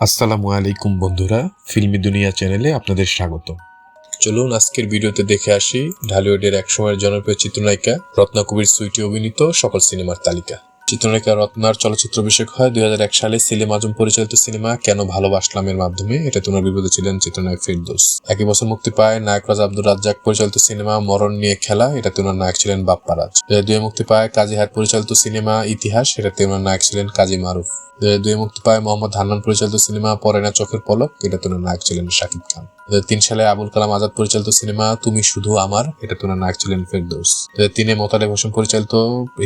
আসসালামু আলাইকুম বন্ধুরা, ফিল্মি দুনিয়া চ্যানেলে আপনাদের স্বাগত চলুন আজকের ভিডিওতে দেখে আসি ঢালিউডের একসময়ের জনপ্রিয় চিত্রনায়িকা রত্না কবির সুইটি অভিনীত সকল সিনেমার তালিকা। চিত্রনায়িকা রত্নার চলচ্চিত্র অভিষেক হয়। দুই হাজার এক সালে সেলিম আজম পরিচালিত সিনেমা কেন ভালোবাসলামের মাধ্যমে? এটা তোনার বিপদে ছিলেন চিত্রনায়ক ফিরদোস। একই বছর মুক্তি পায় নায়করাজ আব্দুর রাজ্জাক। পরিচালিত সিনেমা মরণ নিয়ে খেলা এটা ওনার নায়ক ছিলেন বাপ্পারাজ। দুই মুক্তি পায় কাজী হাট পরিচালিত সিনেমা ইতিহাস, এটাতে ওনার নায়ক ছিলেন কাজী মারুফ। দুই মুক্তি পায় মোহাম্মদ হান্নান পরিচালিত সিনেমা পরে না চোখের পলক এটা ওনার নায়ক ছিলেন শাকিব খান। তিন সালে আবুল কালাম আজাদ পরিচালিত সিনেমা তুমি শুধু আমার এটাতে ওনার নাক ছিলেন ফেরদৌস তিনে মোতালেব হোসেন পরিচালিত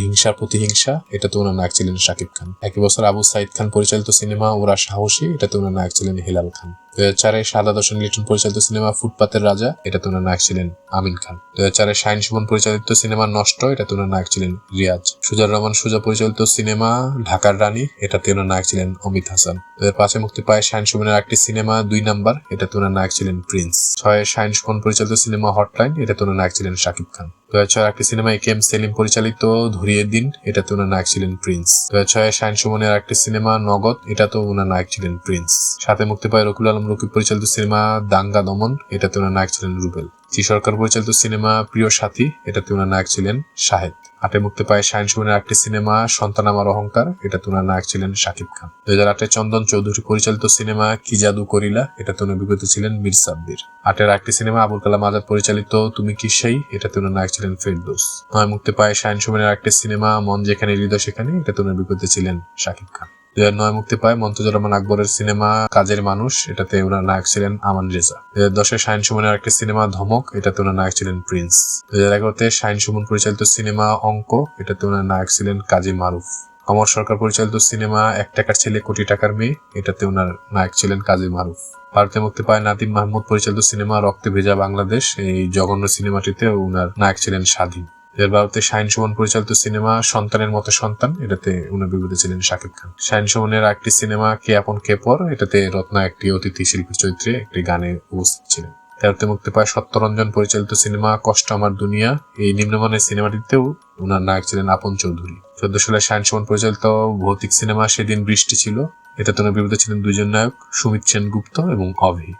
হিংসা প্রতিহিংসা এটাতে ওনার নাক ছিলেন শাকিব খান। একই বছর আবু সাইদ খান পরিচালিত সিনেমা ওরা সাহসী এটাতে ওনার নায়ক ছিলেন হিলাল খান। দু চারে সাদা দর্শন লিটন পরিচালিত সিনেমা ফুটপাতের রাজা এটাতে ওনার নায়ক ছিলেন আমিন খান। দু হাজার চারে শাহিন সুমন পরিচালিত সিনেমা নষ্ট এটাতে ওনার নায়ক ছিলেন রিয়াজ। সুজার রহমান সুজা পরিচালিত সিনেমা ঢাকার রানী, এটাতে ওনার নায়ক ছিলেন অমিত হাসান। দু হাজার মুক্তি পায় শাহিন সুমনের একটি সিনেমা দুই নাম্বার, এটাতে ওনার নায়ক ছিলেন প্রিন্স। ছয়ে শাহিন সুমন পরিচালিত সিনেমা হটলাইন, এটাতে ওনার নায়ক ছিলেন শাকিব খান। দু হাজার ছয় একটি cinema A K M Selim পরিচালিত ধরিয়ে দিন, এটাতে ওনার নায়ক ছিলেন প্রিন্স। দু হাজার ছয় শাহিন সুমনের একটি সিনেমা নগদ, এটাতেও ওনার নায়ক ছিলেন প্রিন্স। সাথে মুক্তি পায় রকুল আলম রকিব পরিচালিত সিনেমা দাঙ্গা দমন, এটাতে ওনার নায়ক ছিলেন রুবেল। জি সরকার পরিচালিত সিনেমা প্রিয় সাথী, এটাতে ওনার নায়ক ছিলেন শাহেদ। আটে মুক্তি পায় শাহিন সুমনের একটি সিনেমা, সন্তান আমার অহংকার, এটা ওনার নায়ক ছিলেন শাকিব খান। দুই হাজার আটে চন্দন চৌধুরী পরিচালিত সিনেমা কি জাদু করিলা, এটা ওনার বিগত ছিলেন মীর সাব্বির। আটের একটি সিনেমা, আবুল কালাম আজাদ পরিচালিত তুমি কি সেই, এটা ওনার নায়ক ছিলেন ফেরদোস। নয়, মুক্তি পায় শাহিন সুমনের একটি সিনেমা, মন যেখানে, হৃদয় সেখানে, এটা ওনার বিগত ছিলেন শাকিব খান। দুই হাজার নয় মুক্তি পায় মন্তজুর রহমান আকবরের সিনেমা কাজের মানুষ, এটাতে ওনার নায়ক ছিলেন আমান রেজা। দুই হাজার দশে শাহিন সুমনের একটি সিনেমা ধমক, এটাতে ওনার নায়ক ছিলেন প্রিন্স। দুই হাজার এগারোতে শাহিন সুমন পরিচালিত সিনেমা অঙ্ক, এটাতে ওনার নায়ক ছিলেন কাজী মারুফ। অমর সরকার পরিচালিত সিনেমা এক টাকার ছেলে, কোটি টাকার মেয়ে, এটাতে ওনার নায়ক ছিলেন কাজী মারুফ। ভারতে মুক্তি পায় নাদিম মাহমুদ পরিচালিত সিনেমা রক্তে ভেজা বাংলাদেশ, এই জঘন্য সিনেমাটিতে ওনার নায়ক ছিলেন স্বাধীন। এর ভারতে শাহিন সুমন পরিচালিত সিনেমা সন্তানের মতো সন্তান, এটাতে উনি বিপদে ছিলেন শাকিব খান। শাহিন সুমনের একটি সিনেমা, কে আপন কে পর, এটাতে রত্না একটি অতিথি শিল্পী চরিত্রে একটি গানে উপস্থিত ছিলেন। তেরোতে মুক্তি পায় সত্যরঞ্জন পরিচালিত সিনেমা, কষ্ট আমার দুনিয়া। এই নিম্নমানের সিনেমাটিতেও উনার নায়ক ছিলেন আপন চৌধুরী। চোদ্দ সালে শাহিন সুমন পরিচালিত ভৌতিক সিনেমা, সেদিন বৃষ্টি ছিল। এটাতে ওনার বিপদে ছিলেন দুজন নায়ক, সুমিত সেনগুপ্ত এবং অভি।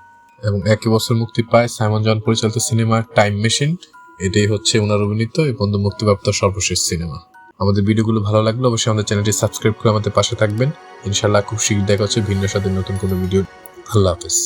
এবং একই বছর মুক্তি পায় সাইমন জন পরিচালিত সিনেমা, টাইম মেশিন। এটাই হচ্ছে ওনার অভিনীত এই বন্ধু মুক্তিপ্রাপ্ত সর্বশেষ সিনেমা। আমাদের ভিডিওগুলো ভালো লাগলে অবশ্যই আমাদের চ্যানেলটি সাবস্ক্রাইব করে আমাদের পাশে থাকবেন। ইনশাল্লাহ খুব শীঘ্র দেখা হচ্ছে ভিন্ন সাথে নতুন কোনো ভিডিও। আল্লাহ হাফেজ।